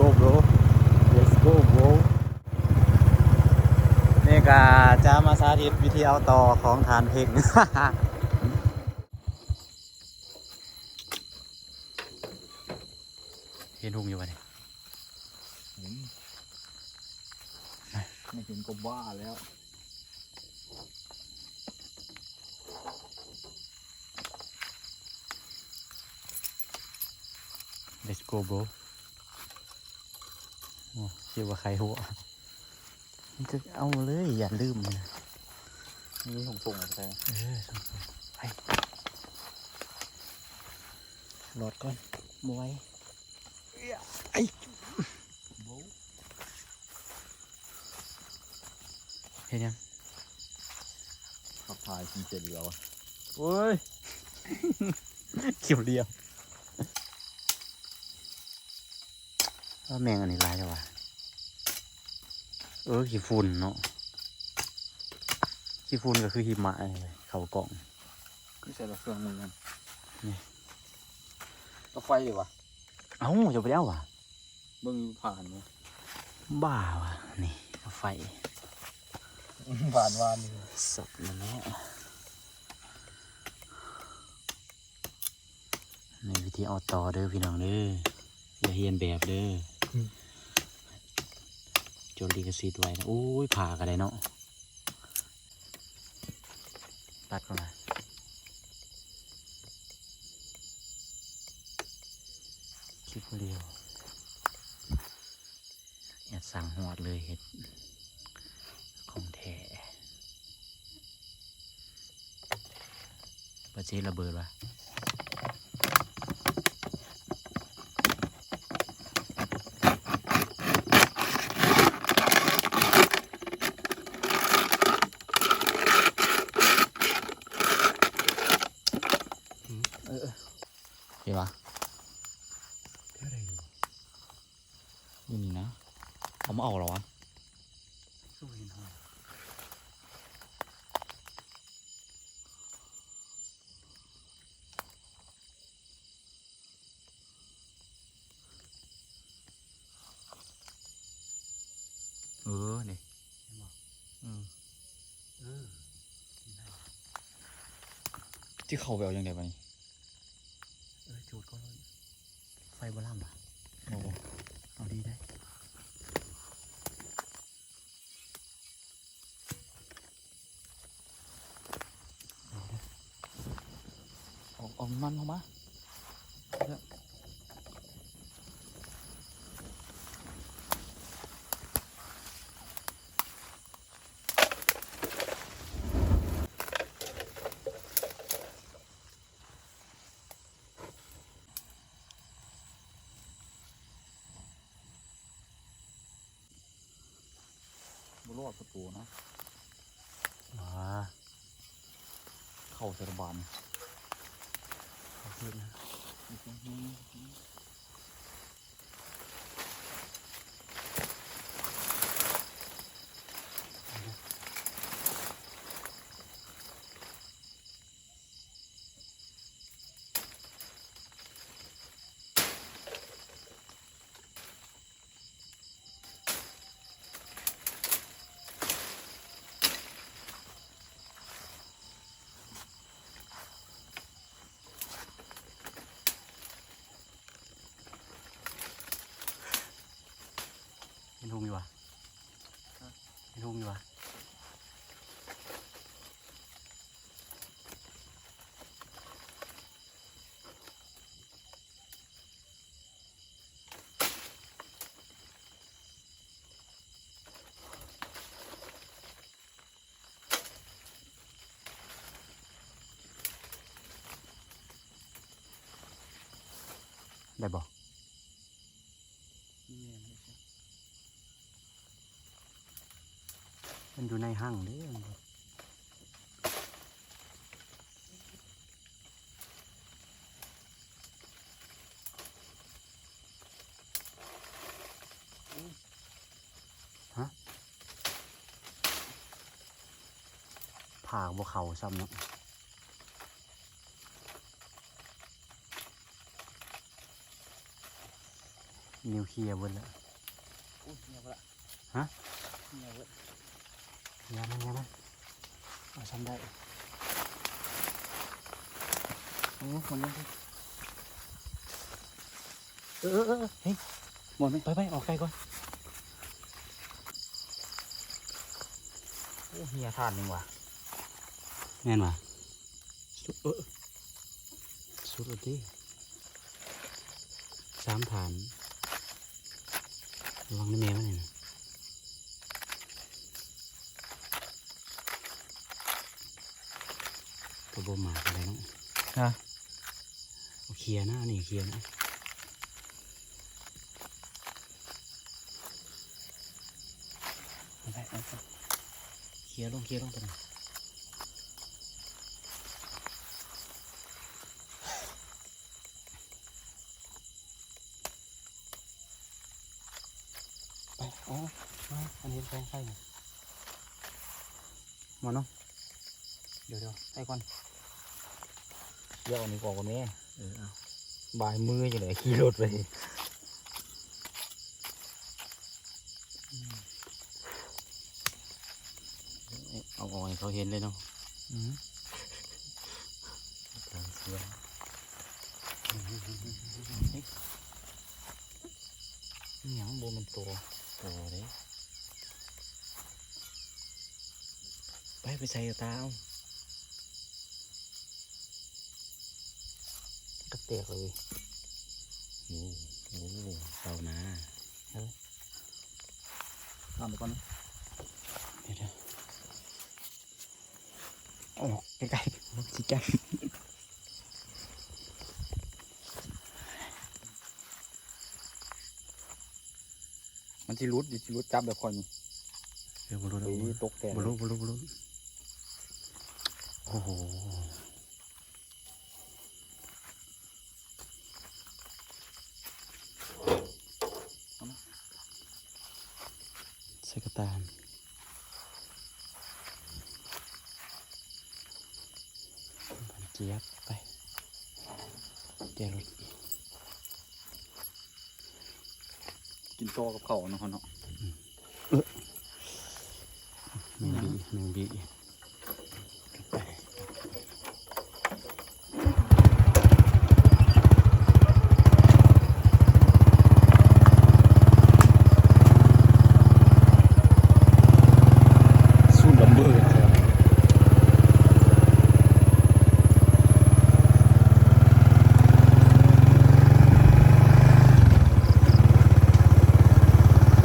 go bro let's go bro นี่ก็จะมาสาธิตวิธีเอาต่อของฐานเพลงเห็นหุงอยู่ปะเนี่ยเห็นไม่เห็นก็บ้าแล้ว let's go bro โอ้คิดว่าใครหัวมันจะเอาเลยอย่าลืมนะนี่ของส่งอะไรเออส่งๆไปโหลดก่อนมวยไอ้โบ้เห็นยังขับถ่ายกินเสร็จแล้วอะโอ้ยคิวเดียว ว่าแมงอันนี้ร้ายจังวะเออขี้ฝุ่นเนาะขี้ฝุ่นก็คือหิมะเลยเขากล่องคือใส่ละเครื่องมือกันนี่ก็ไฟดีวะเอ้าจะไปแล้ววะเบิ่งผ่านไหมบ้าวะนี่ไฟผ่านวานนี่สับมันเนาะนี่วิธีเอาต่อเด้อพี่น้องเด้ออย่าเฮียนแบบเด้ออ จนลิขสิทธิ์ไว้นะโอ้ยผ่ากันเลยเนาะตัดก่อนนะคลิปเดียวอย่าสั่งหอดเลยเห็ดของแท้ประเจระเบิดวะ เห็นปะเท่าไรอยู่นี่นี่นะเขามาเอาเหรอวะสู้เห็นหอเออนี่เห็นปะอืมเออที่เขาไปเอายังไงวะนี่เออ จูดก็เลยไฟบล่ำอะโอ้โหเอาดีได้เอาเอามันเข้ามาเด้อะบุรอดประตูนะอ่าเข้าสารบานขอบคุณนะ เห็นทุ่งอยู่วะเห็นทุ่งอยู่วะได้บอก นี่ไงไม่ใช่ มันอยู่ในห้างเด้อฮะผ่าบ่เขาซ้ำเนาะนิวเคลียร์เบิดแล้วอุ้ยเงียบละฮะเงี ยบละยามันยามันเอาซ้ำได้โอ้คนเล่นดิเออเออเออเฮ้ยหมดไหมไปไปออกไกลก่อนโอ้เฮียทานหนึ่งว่ะแม่นว่ะสุดเออสุดเลยดิสามฐานระวังนะแม่มันนี่นะ กระโบมาอะไรเนาะฮะเคลียร์นะนี่เคลียร์นะเคลียร์ลงเคลียร์ลงตัวนั้นไปอ๋อมาอันนี้แปลงไฟมาเนาะเดี๋ยวเดี๋ยวไอ้ก่อน เดี๋ยวเอันนี้ก่อนก่อนแม่เออเอาบายมืออยู่เลยขี่รถไปเอาออกให้เขาเห็นเลยเนาะอืมทางเสียงนี่ยังโบมันโตโตเลยไปไปใส่กับตาเอา กระเตกเลยโอ้โหเต่านาทำไปก่อนนะเดี๋ยวเดี๋ยวออกใกล้ๆรถจิจังมันที่รุดดิที่รุดจับแบบคอยนี่เดี๋ยวบรุษไอ้ตกแต่บรุษบรุษบรุษโอ้โห กระตานบันเจี๊ยบไปเดี๋ยวรถกินโตกับเขาเนาะเนาะแมงบีแมงบีไปสู้ลำเบอร์ครับ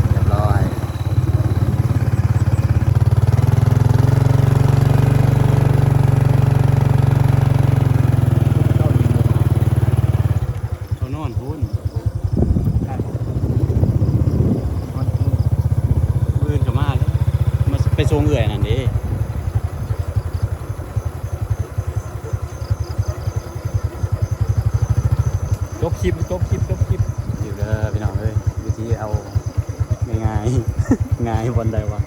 เรียบร้อย เขานอนพุ่นปืนก็มาแล้ว มาไปทรงเอื่อยนั่นดิจบคลิปจบคลิปจบคลิปอยู่เด้อพี่น้องเอ้ยวิธีเอาง่ายง่ายวันใดวะ